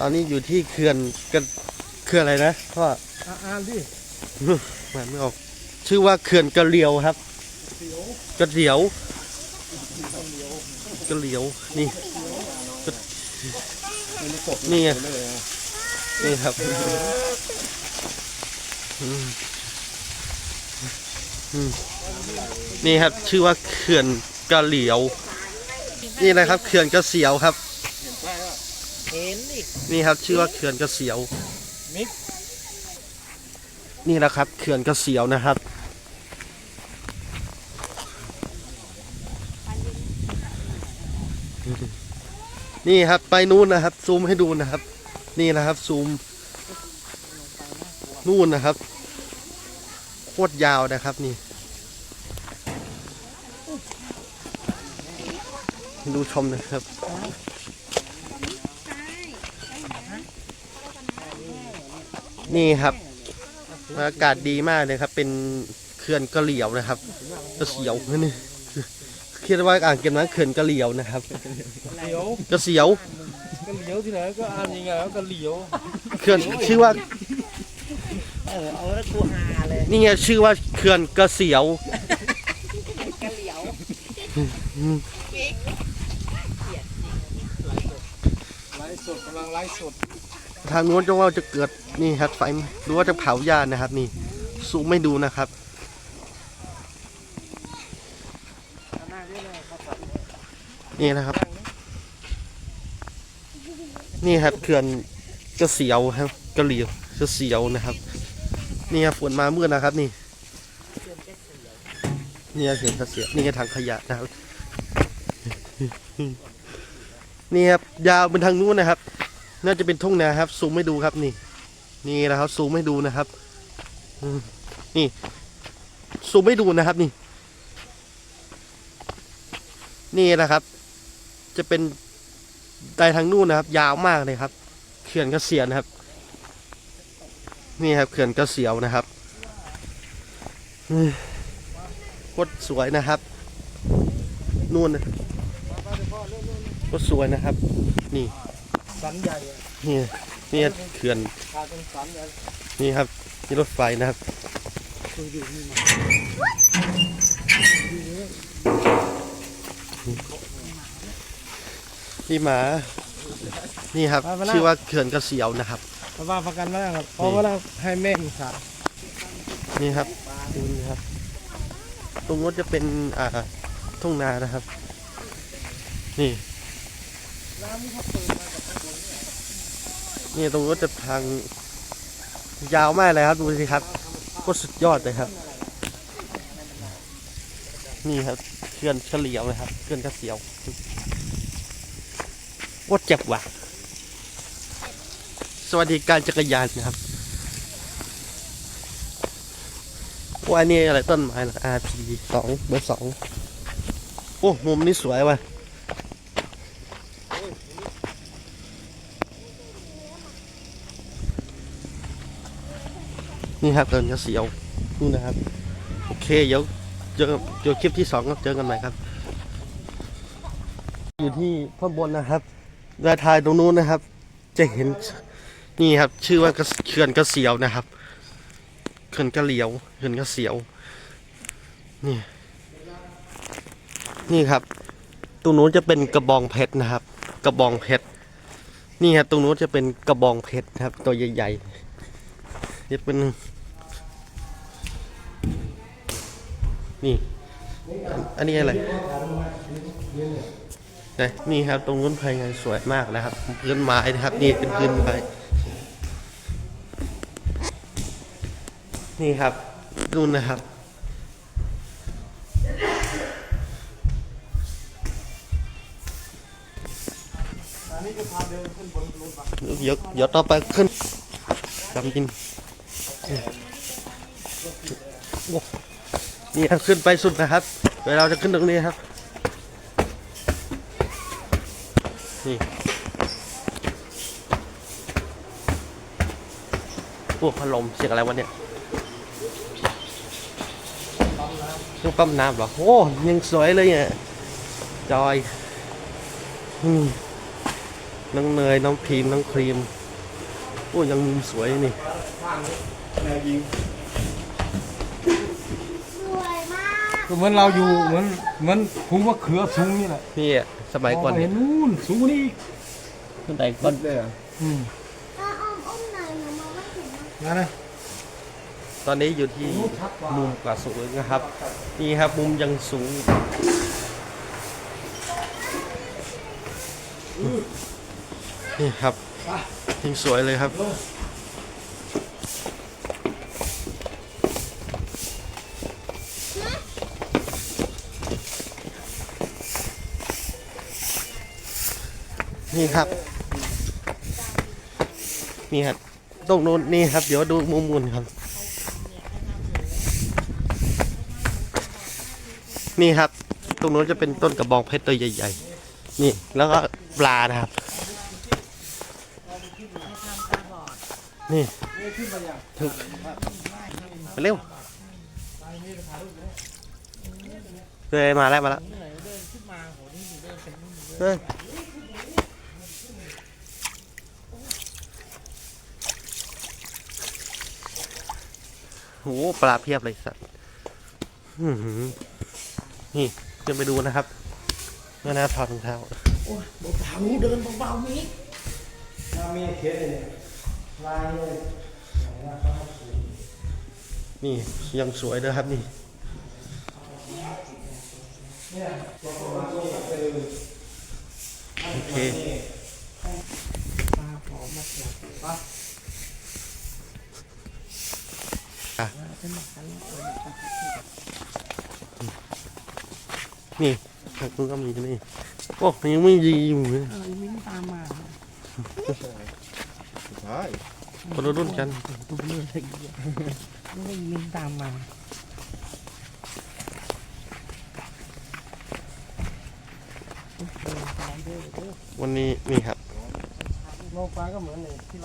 ตอนนี้อยู่ที่เขื่อนกันเขื่อนอะไรนะพ่ออ่าอ่านดิอ่านไม่ออก ชื่อว่าเขื่อนกระเหลียวครับ กระเหลียว กระเหลียว นี่กระนี่ไงนี่ครับอืมอืมนี่ครับ ชื่อว่าเขื่อนกระเหลียว นี่นะครับเขื่อนกระเสียวครับ เห็นดินี่ครับชื่อว่าเขื่อนกระเสียว มิกนี่แหละครับเขื่อนกระเสียวนะครับ นี่ครับไปนู่นนะครับ ซูมให้ดูนะครับ นี่นะครับซูม นู่นนะครับโคตรยาวนะครับนี่ ดูชมนะครับ นี่ครับอากาศดีมากเลยครับ เป็นเขื่อนกระเหลียวนะครับกระเสียวนี่คิดว่าอ่างเก็บน้ำเขื่อนกระเหลียวนะครับเหลียวกระเสียวก็เหลียวที่ไหนก็อ่านยังไงก็เหลียวเขื่อนชื่อว่าเออเอาแล้วกูหาเลยนี่ไงชื่อว่าเขื่อนกระเสียวกะเหลียวไลฟ์สดกำลังไลฟ์สด ทางนู้นจะว่าจะเกิดนี่ครับไฟหรือว่าจะเผาหญ้านะครับ นี่ซูมไม่ดูนะครับนี่นะครับ นี่ครับเขื่อนกระเสียวครับกระเหลียวกระเสียวนะครับ นี่ครับฝนมาเมื่อนะครับ นี่นี่เขื่อนกระเสียวนี่คือทางขยะนะครับ นี่ครับยาวเป็นทางนู้นนะครับ น่าจะเป็นทุ่งนาครับ ซูมให้ดูครับนี่ นี่นะครับ ซูมให้ดูนะครับนี่ซูมให้ดูนะครับนี่ นี่นะครับ จะเป็นไดทางนู้นนะครับ ยาวมากเลยครับ เขื่อนกระเสียนนะครับ นี่ครับเขื่อนกระเสียวนะครับโคตรสวยนะครับนู่นนะโคตรสวยนะครับ นี่ สันใหญ่อะนี่นี่เขื่อนขาเป็นสันใหญ่นี่ครับนี่รถไฟนะครับนี่หมา นี่ครับชื่อว่าเขื่อนกระเสียวนะครับเพราะว่าประกันมาแล้วครับเพราะว่าเราให้แม่มขานี่ครับดูนี่ครับ ตรงนู้นจะเป็นอ่าทุ่งนานะครับ นี่ นี่ตรงนู้จะทางยาวมากเลยครับ ดูสิครับโคตรสุดยอดเลยครับ นี่ครับเขื่อนเฉลียวนะครับเขื่อนกระเสียวโคตรเจ็บว่ะ สวัสดีการจักรยานนะครับว่านี่อะไรต้นไม้เหรอ RP สองเบอร์สองโอ้มุมนี้สวยว่ะ นี่ครับเดินกระเสียวนู่นนะครับ โอเคเดี๋ยวเจอเดี๋ยวคลิปที่สองก็เจอกันใหม่ครับ อยู่ที่ข้างบนนะครับดาวทายตรงนู้นนะครับ จะเห็นนี่ครับ ชื่อว่าเขื่อนกระเสียวนะครับเขื่อนกระเหลียวเขื่อนกระเสียว นี่ นี่ครับ ตรงนู้นจะเป็นกระบองเพชรนะครับ กระบองเพชรนี่ครับตรงนู้นจะเป็นกระบองเพชรครับ ตัวใหญ่ๆนี่เป็น นี่ อันนี้อะไรนะนี่ครับตรงนู้นภายในสวยมากนะครับพื้นไม้นะครับ นี่เป็นพื้นไม้นี่ครับนู่นนะครับอันนี้ก็พาเดี๋ยวเดี๋ยวต่อไปขึ้นจำจินโอ้ นี่ครับขึ้นไปสุดนะครับ เวลาเราจะขึ้นตรงนี้ครับ นี่พวกพัดลมเสียงอะไรวะเนี่ยเครื่องปั๊มน้ำเหรอ โอ้ยังสวยเลยเนี่ยจอยอน้องเนย น้องครีมน้องครีม โอ้ยังมุมสวยนี่ แนวยิง สวยมา กก็เหมือนเราอยู่เหมือนเหมือนภูมะเขือสูงนี่แหละนี่อะสมัยก่อนเห็นนู่นสูงกว่านี่อีกสมัยก่อนเลยอะอืมถ้าอ้อมอุ้มหน่อยหนูมองไม่เห็นนะนั่นนะตอนนี้อยู่ที่มุมกว่าสูงนะครับ นี่ครับมุมยังสูง นี่ครับยังสวยเลยครับ นี่ครับ นี่ครับ ตรงนู้นนี่ครับ เดี๋ยวดูมุมมุนครับ นี่ครับ ตรงนู้นจะเป็นต้นกระบองเพชรตัวใหญ่ๆ นี่แล้วก็ปลานะครับ นี่ถึงไปเร็วเลยมาแล้วมาแล้วเฮ้ย โหปลาเพียบเลยสัตว์อื้อหือนี่จะไปดูนะครับเมื่อนะถอดรองเท้าโอ้ยเบาๆเดินเบาๆมิกน้ามีเคสเลยเนี่ยลายเลยนี่ยังสวยเด้อครับนี่โอเค ปลาหอมมากเลยอะเป็นหมากันแล้วเออนี่ทางนู้นก็มีนี่ โอ้ยังไม่ยีอยู่เลยเออมิ้นตามมาใช่คนละรุ่นกันดูเรื่องอะไรเงี้ยไม่ได้มิ้นตามมาโอ้โหสไลเดอร์เด้อวันนี้นี่ครับโลกปลาก็เหมือนเลยที่เรา